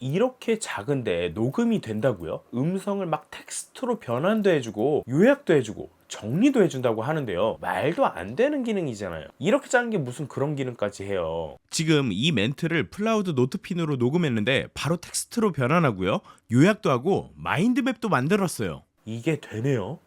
이렇게 작은데 녹음이 된다고요? 음성을 막 텍스트로 변환도 해주고 요약도 해주고 정리도 해준다고 하는데요. 말도 안 되는 기능이잖아요. 이렇게 작은 게 무슨 그런 기능까지 해요. 지금 이 멘트를 플라우드 노트핀으로 녹음했는데 바로 텍스트로 변환하고요. 요약도 하고 마인드맵도 만들었어요. 이게 되네요.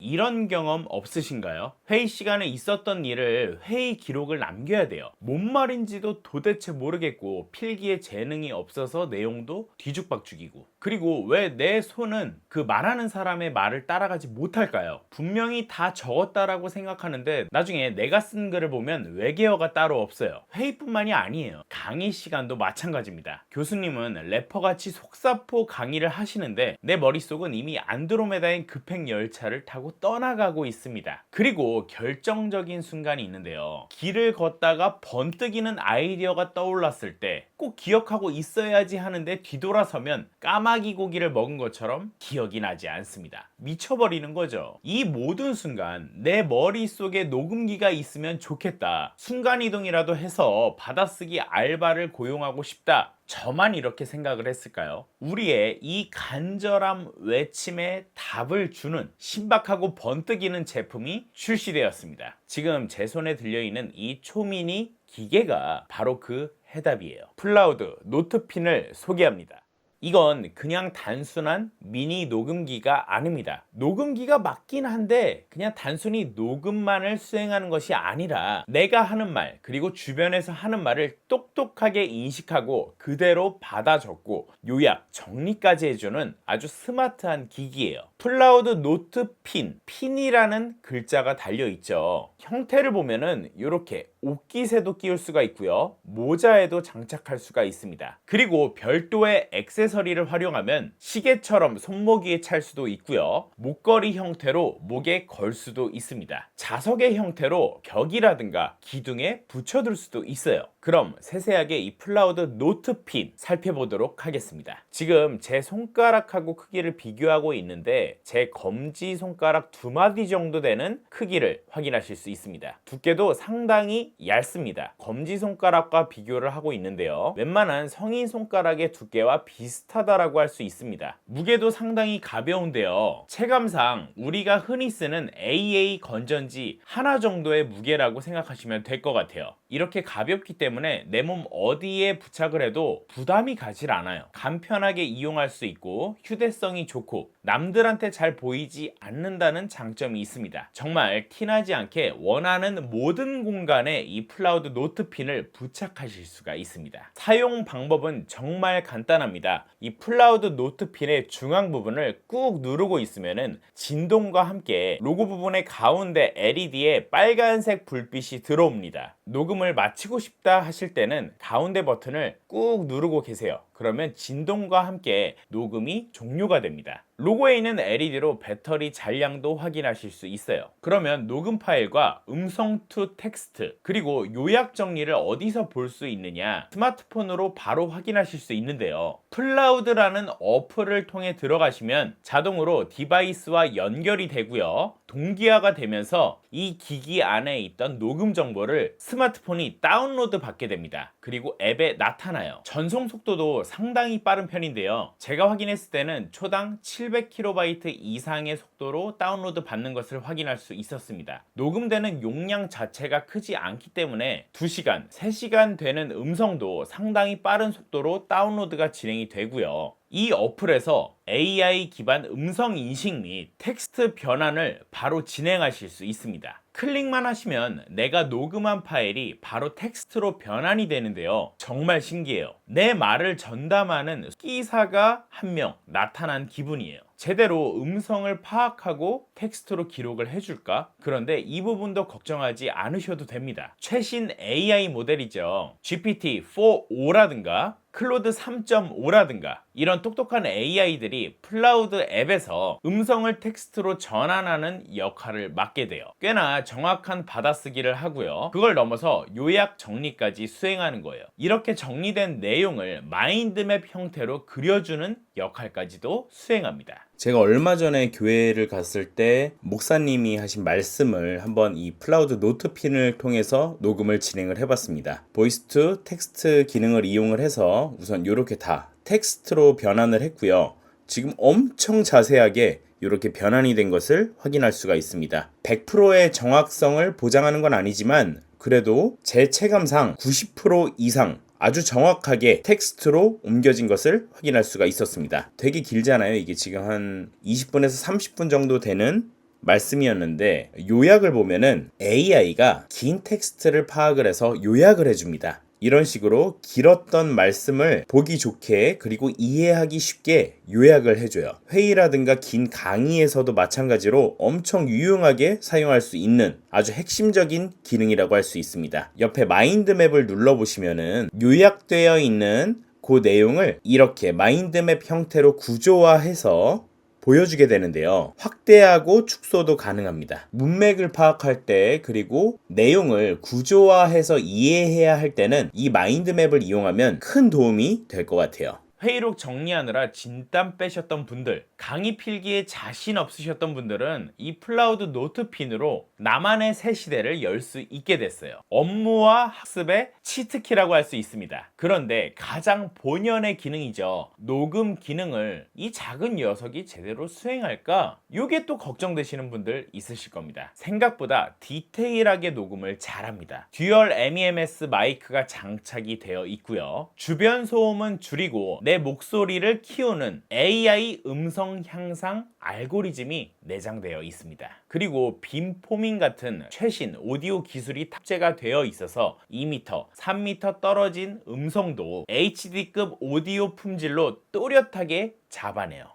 이런 경험 없으신가요? 회의 시간에 있었던 일을 회의 기록을 남겨야 돼요. 뭔 말인지도 도대체 모르겠고 필기에 재능이 없어서 내용도 뒤죽박죽이고 그리고 왜 내 손은 그 말하는 사람의 말을 따라가지 못할까요? 분명히 다 적었다라고 생각하는데 나중에 내가 쓴 글을 보면 외계어가 따로 없어요. 회의뿐만이 아니에요. 강의 시간도 마찬가지입니다. 교수님은 래퍼같이 속사포 강의를 하시는데 내 머릿속은 이미 안드로메다인 급행 열차를 타고 떠나가고 있습니다. 그리고 결정적인 순간이 있는데요. 길을 걷다가 번뜩이는 아이디어가 떠올랐을 때 꼭 기억하고 있어야지 하는데 뒤돌아서면 까마귀 고기를 먹은 것처럼 기억이 나지 않습니다. 미쳐버리는 거죠. 이 모든 순간 내 머릿속에 녹음기가 있으면 좋겠다. 순간이동이라도 해서 받아쓰기 알바를 고용하고 싶다. 저만 이렇게 생각을 했을까요? 우리의 이 간절함 외침에 답을 주는 신박하고 번뜩이는 제품이 출시되었습니다. 지금 제 손에 들려있는 이 초미니 기계가 바로 그 해답이에요. 플라우드 노트핀을 소개합니다. 이건 그냥 단순한 미니 녹음기가 아닙니다. 녹음기가 맞긴 한데 그냥 단순히 녹음만을 수행하는 것이 아니라 내가 하는 말 그리고 주변에서 하는 말을 똑똑하게 인식하고 그대로 받아 적고 요약, 정리까지 해주는 아주 스마트한 기기예요. 플라우드 노트 핀, 핀이라는 글자가 달려 있죠. 형태를 보면은 이렇게 옷깃에도 끼울 수가 있고요. 모자에도 장착할 수가 있습니다. 그리고 별도의 액세서리를 활용하면 시계처럼 손목위에 찰 수도 있고요. 목걸이 형태로 목에 걸 수도 있습니다. 자석의 형태로 벽이라든가 기둥에 붙여둘 수도 있어요. 그럼 세세하게 이 플라우드 노트 핀 살펴보도록 하겠습니다. 지금 제 손가락하고 크기를 비교하고 있는데 제 검지 손가락 두 마디 정도 되는 크기를 확인하실 수 있습니다. 두께도 상당히 얇습니다. 검지 손가락과 비교를 하고 있는데요. 웬만한 성인 손가락의 두께와 비슷하다라고 할 수 있습니다. 무게도 상당히 가벼운데요. 체감상 우리가 흔히 쓰는 AA 건전지 하나 정도의 무게라고 생각하시면 될 것 같아요. 이렇게 가볍기 때문에 내 몸 어디에 부착을 해도 부담이 가질 않아요. 간편하게 이용할 수 있고 휴대성이 좋고 남들한테 잘 보이지 않는다는 장점이 있습니다. 정말 티나지 않게 원하는 모든 공간에 이 플라우드 노트 핀을 부착하실 수가 있습니다. 사용 방법은 정말 간단합니다. 이 플라우드 노트 핀의 중앙 부분을 꾹 누르고 있으면은 진동과 함께 로고 부분의 가운데 LED에 빨간색 불빛이 들어옵니다. 녹음을 마치고 싶다 하실 때는 가운데 버튼을 꾹 누르고 계세요. 그러면 진동과 함께 녹음이 종료가 됩니다. 로고에 있는 LED로 배터리 잔량도 확인하실 수 있어요. 그러면 녹음 파일과 음성 투 텍스트 그리고 요약 정리를 어디서 볼 수 있느냐 스마트폰으로 바로 확인하실 수 있는데요. 플라우드라는 어플을 통해 들어가시면 자동으로 디바이스와 연결이 되고요. 동기화가 되면서 이 기기 안에 있던 녹음 정보를 스마트폰이 다운로드 받게 됩니다. 그리고 앱에 나타나요. 전송 속도도 상당히 빠른 편인데요. 제가 확인했을 때는 초당 700kB 이상의 속도로 다운로드 받는 것을 확인할 수 있었습니다. 녹음되는 용량 자체가 크지 않기 때문에 2시간, 3시간 되는 음성도 상당히 빠른 속도로 다운로드가 진행이 되고요. 이 어플에서 AI 기반 음성 인식 및 텍스트 변환을 바로 진행하실 수 있습니다. 클릭만 하시면 내가 녹음한 파일이 바로 텍스트로 변환이 되는데요. 정말 신기해요. 내 말을 전담하는 기사가 한 명 나타난 기분이에요. 제대로 음성을 파악하고 텍스트로 기록을 해줄까? 그런데 이 부분도 걱정하지 않으셔도 됩니다. 최신 AI 모델이죠. GPT-4o라든가 클로드 3.5라든가 이런 똑똑한 AI들이 플라우드 앱에서 음성을 텍스트로 전환하는 역할을 맡게 돼요. 꽤나 정확한 받아쓰기를 하고요. 그걸 넘어서 요약 정리까지 수행하는 거예요. 이렇게 정리된 내용을 마인드맵 형태로 그려주는 역할까지도 수행합니다. 제가 얼마 전에 교회를 갔을 때 목사님이 하신 말씀을 한번 이 플라우드 노트핀을 통해서 녹음을 진행을 해봤습니다. 보이스 투 텍스트 기능을 이용을 해서 우선 이렇게 다 텍스트로 변환을 했고요. 지금 엄청 자세하게 이렇게 변환이 된 것을 확인할 수가 있습니다. 100%의 정확성을 보장하는 건 아니지만 그래도 제 체감상 90% 이상 아주 정확하게 텍스트로 옮겨진 것을 확인할 수가 있었습니다. 되게 길잖아요. 이게 지금 한 20분에서 30분 정도 되는 말씀이었는데 요약을 보면은 AI가 긴 텍스트를 파악을 해서 요약을 해줍니다. 이런 식으로 길었던 말씀을 보기 좋게 그리고 이해하기 쉽게 요약을 해줘요. 회의라든가 긴 강의에서도 마찬가지로 엄청 유용하게 사용할 수 있는 아주 핵심적인 기능이라고 할 수 있습니다. 옆에 마인드맵을 눌러보시면은 요약되어 있는 그 내용을 이렇게 마인드맵 형태로 구조화해서 보여주게 되는데요. 확대하고 축소도 가능합니다. 문맥을 파악할 때 그리고 내용을 구조화해서 이해해야 할 때는 이 마인드맵을 이용하면 큰 도움이 될 것 같아요. 회의록 정리하느라 진땀 빼셨던 분들, 강의 필기에 자신 없으셨던 분들은 이 플라우드 노트 핀으로 나만의 새 시대를 열 수 있게 됐어요. 업무와 학습의 치트키라고 할 수 있습니다. 그런데 가장 본연의 기능이죠. 녹음 기능을 이 작은 녀석이 제대로 수행할까? 요게 또 걱정되시는 분들 있으실 겁니다. 생각보다 디테일하게 녹음을 잘합니다. 듀얼 MEMS 마이크가 장착이 되어 있고요. 주변 소음은 줄이고 내 목소리를 키우는 AI 음성 향상 알고리즘이 내장되어 있습니다. 그리고 빔 포밍 같은 최신 오디오 기술이 탑재가 되어 있어서 2m, 3m 떨어진 음성도 HD급 오디오 품질로 또렷하게 잡아내요.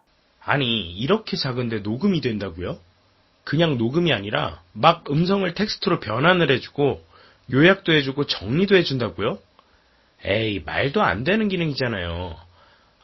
아니, 이렇게 작은데 녹음이 된다고요? 그냥 녹음이 아니라 막 음성을 텍스트로 변환을 해주고 요약도 해주고 정리도 해준다고요? 에이, 말도 안 되는 기능이잖아요.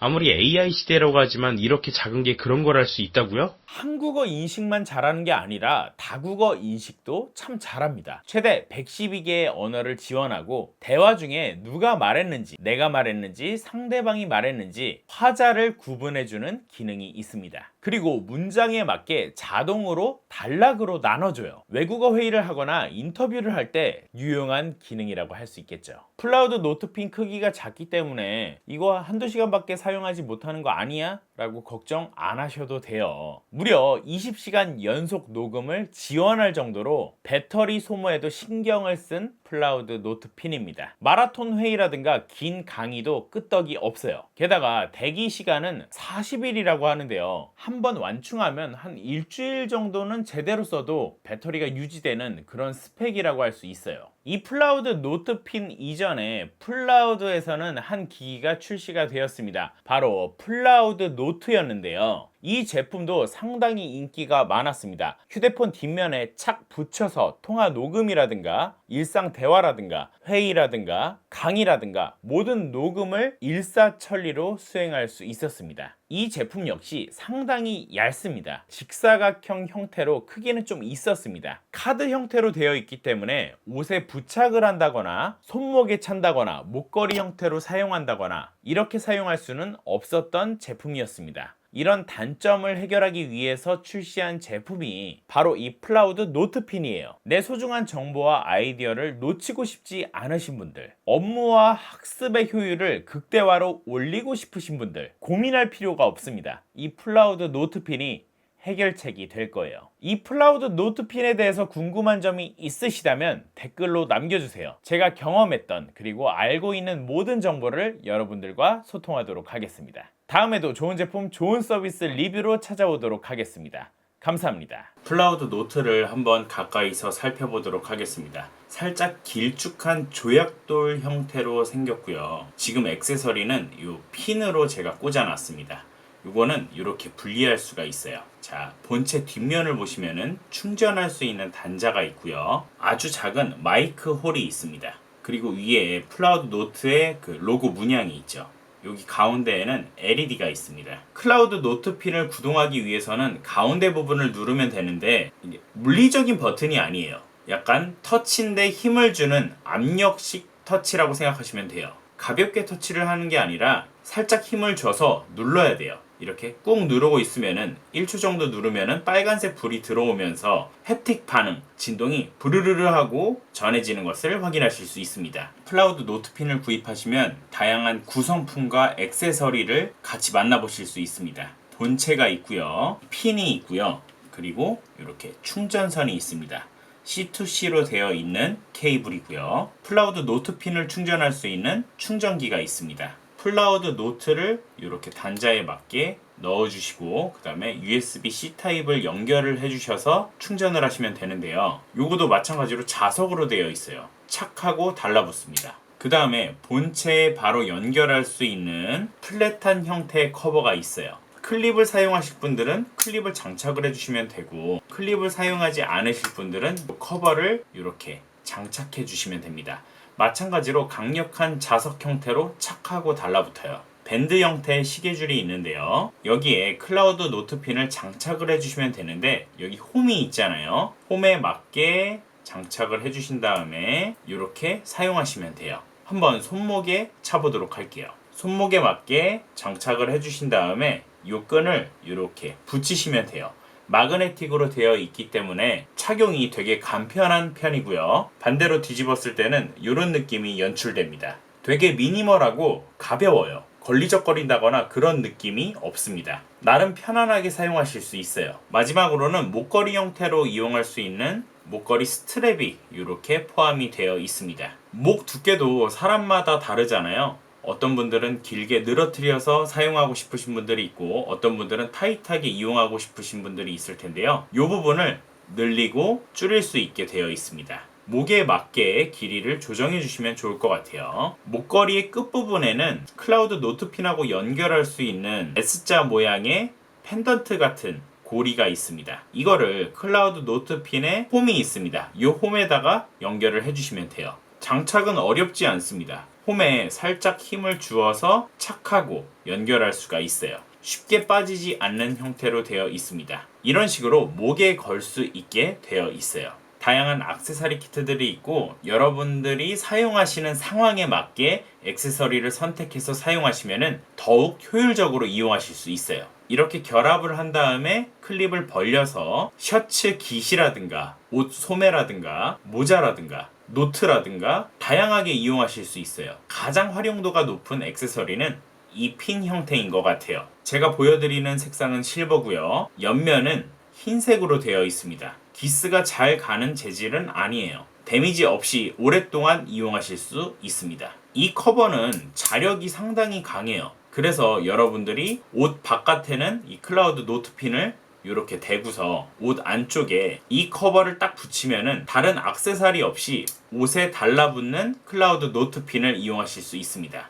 아무리 AI 시대라고 하지만 이렇게 작은 게 그런 걸 할 수 있다고요? 한국어 인식만 잘하는 게 아니라 다국어 인식도 참 잘합니다. 최대 112개의 언어를 지원하고 대화 중에 누가 말했는지, 내가 말했는지, 상대방이 말했는지 화자를 구분해주는 기능이 있습니다. 그리고 문장에 맞게 자동으로 단락으로 나눠줘요. 외국어 회의를 하거나 인터뷰를 할 때 유용한 기능이라고 할 수 있겠죠. 클라우드 노트핀 크기가 작기 때문에 이거 한두 시간밖에 사용하지 못하는 거 아니야? 라고 걱정 안 하셔도 돼요. 무려 20시간 연속 녹음을 지원할 정도로 배터리 소모에도 신경을 쓴 클라우드 노트핀입니다. 마라톤 회의라든가 긴 강의도 끄떡이 없어요. 게다가 대기 시간은 40일이라고 하는데요. 한번 완충하면 한 일주일 정도는 제대로 써도 배터리가 유지되는 그런 스펙이라고 할 수 있어요. 이 플라우드 노트 핀 이전에 플라우드에서는 한 기기가 출시가 되었습니다. 바로 플라우드 노트였는데요. 이 제품도 상당히 인기가 많았습니다. 휴대폰 뒷면에 착 붙여서 통화 녹음이라든가 일상 대화라든가 회의라든가 강의라든가 모든 녹음을 일사천리로 수행할 수 있었습니다. 이 제품 역시 상당히 얇습니다. 직사각형 형태로 크기는 좀 있었습니다. 카드 형태로 되어 있기 때문에 옷에 부착을 한다거나 손목에 찬다거나 목걸이 형태로 사용한다거나 이렇게 사용할 수는 없었던 제품이었습니다. 이런 단점을 해결하기 위해서 출시한 제품이 바로 이 플라우드 노트핀이에요. 내 소중한 정보와 아이디어를 놓치고 싶지 않으신 분들, 업무와 학습의 효율을 극대화로 올리고 싶으신 분들, 고민할 필요가 없습니다. 이 플라우드 노트핀이 해결책이 될 거예요. 이 플라우드 노트핀에 대해서 궁금한 점이 있으시다면 댓글로 남겨주세요. 제가 경험했던 그리고 알고 있는 모든 정보를 여러분들과 소통하도록 하겠습니다. 다음에도 좋은 제품, 좋은 서비스 리뷰로 찾아오도록 하겠습니다. 감사합니다. 플라우드 노트를 한번 가까이서 살펴보도록 하겠습니다. 살짝 길쭉한 조약돌 형태로 생겼고요. 지금 액세서리는 이 핀으로 제가 꽂아놨습니다. 이거는 이렇게 분리할 수가 있어요. 자, 본체 뒷면을 보시면은 충전할 수 있는 단자가 있고요. 아주 작은 마이크 홀이 있습니다. 그리고 위에 플라우드 노트의 그 로고 문양이 있죠. 여기 가운데에는 LED가 있습니다. 클라우드 노트 핀을 구동하기 위해서는 가운데 부분을 누르면 되는데 물리적인 버튼이 아니에요. 약간 터치인데 힘을 주는 압력식 터치라고 생각하시면 돼요. 가볍게 터치를 하는 게 아니라 살짝 힘을 줘서 눌러야 돼요. 이렇게 꾹 누르고 있으면은 1초 정도 누르면은 빨간색 불이 들어오면서 햅틱 반응, 진동이 부르르르 하고 전해지는 것을 확인하실 수 있습니다. 클라우드 노트핀을 구입하시면 다양한 구성품과 액세서리를 같이 만나보실 수 있습니다. 본체가 있고요. 핀이 있고요. 그리고 이렇게 충전선이 있습니다. C2C로 되어 있는 케이블이고요. 플라우드 노트핀을 충전할 수 있는 충전기가 있습니다. 플라우드 노트를 이렇게 단자에 맞게 넣어주시고 그 다음에 USB-C 타입을 연결을 해주셔서 충전을 하시면 되는데요. 요거도 마찬가지로 자석으로 되어 있어요. 착하고 달라붙습니다. 그 다음에 본체에 바로 연결할 수 있는 플랫한 형태의 커버가 있어요. 클립을 사용하실 분들은 클립을 장착을 해주시면 되고 클립을 사용하지 않으실 분들은 커버를 이렇게 장착해 주시면 됩니다. 마찬가지로 강력한 자석 형태로 착하고 달라붙어요. 밴드 형태의 시계줄이 있는데요. 여기에 클라우드 노트핀을 장착을 해주시면 되는데 여기 홈이 있잖아요. 홈에 맞게 장착을 해주신 다음에 이렇게 사용하시면 돼요. 한번 손목에 차보도록 할게요. 손목에 맞게 장착을 해주신 다음에 이 끈을 이렇게 붙이시면 돼요. 마그네틱으로 되어 있기 때문에 착용이 되게 간편한 편이고요. 반대로 뒤집었을 때는 이런 느낌이 연출됩니다. 되게 미니멀하고 가벼워요. 걸리적거린다거나 그런 느낌이 없습니다. 나름 편안하게 사용하실 수 있어요. 마지막으로는 목걸이 형태로 이용할 수 있는 목걸이 스트랩이 이렇게 포함이 되어 있습니다. 목 두께도 사람마다 다르잖아요. 어떤 분들은 길게 늘어뜨려서 사용하고 싶으신 분들이 있고 어떤 분들은 타이트하게 이용하고 싶으신 분들이 있을 텐데요. 이 부분을 늘리고 줄일 수 있게 되어 있습니다. 목에 맞게 길이를 조정해 주시면 좋을 것 같아요. 목걸이의 끝부분에는 클라우드 노트핀하고 연결할 수 있는 S자 모양의 펜던트 같은 고리가 있습니다. 이거를 클라우드 노트핀에 홈이 있습니다. 이 홈에다가 연결을 해주시면 돼요. 장착은 어렵지 않습니다. 홈에 살짝 힘을 주어서 착하고 연결할 수가 있어요. 쉽게 빠지지 않는 형태로 되어 있습니다. 이런 식으로 목에 걸 수 있게 되어 있어요. 다양한 악세사리 키트들이 있고 여러분들이 사용하시는 상황에 맞게 액세서리를 선택해서 사용하시면 더욱 효율적으로 이용하실 수 있어요. 이렇게 결합을 한 다음에 클립을 벌려서 셔츠 깃이라든가 옷 소매라든가 모자라든가 노트라든가 다양하게 이용하실 수 있어요. 가장 활용도가 높은 액세서리는 이 핀 형태인 것 같아요. 제가 보여드리는 색상은 실버고요. 옆면은 흰색으로 되어 있습니다. 기스가 잘 가는 재질은 아니에요. 데미지 없이 오랫동안 이용하실 수 있습니다. 이 커버는 자력이 상당히 강해요. 그래서 여러분들이 옷 바깥에는 이 클라우드 노트핀을 이렇게 대고서 옷 안쪽에 이 커버를 딱 붙이면은 다른 악세사리 없이 옷에 달라붙는 클라우드 노트핀을 이용하실 수 있습니다.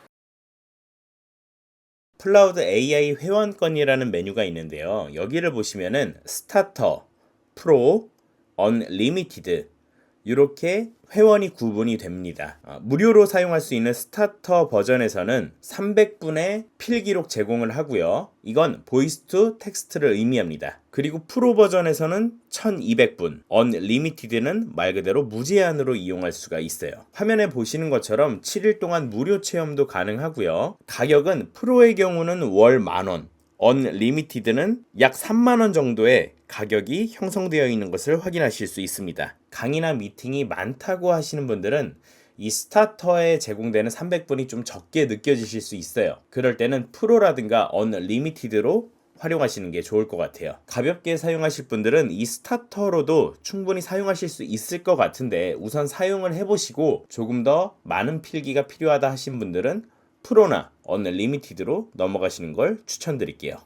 클라우드 AI 회원권이라는 메뉴가 있는데요. 여기를 보시면은 스타터, 프로, 언리미티드 이렇게 회원이 구분이 됩니다. 아, 무료로 사용할 수 있는 스타터 버전에서는 300분의 필기록 제공을 하고요. 이건 보이스 투 텍스트를 의미합니다. 그리고 프로 버전에서는 1200분, 언리미티드는 말 그대로 무제한으로 이용할 수가 있어요. 화면에 보시는 것처럼 7일 동안 무료 체험도 가능하고요. 가격은 프로의 경우는 월 만원, 언리미티드는 약 3만원 정도의 가격이 형성되어 있는 것을 확인하실 수 있습니다. 강의나 미팅이 많다고 하시는 분들은 이 스타터에 제공되는 300분이 좀 적게 느껴지실 수 있어요. 그럴 때는 프로라든가 언리미티드로 활용하시는 게 좋을 것 같아요. 가볍게 사용하실 분들은 이 스타터로도 충분히 사용하실 수 있을 것 같은데 우선 사용을 해보시고 조금 더 많은 필기가 필요하다 하신 분들은 프로나 언리미티드로 넘어가시는 걸 추천드릴게요.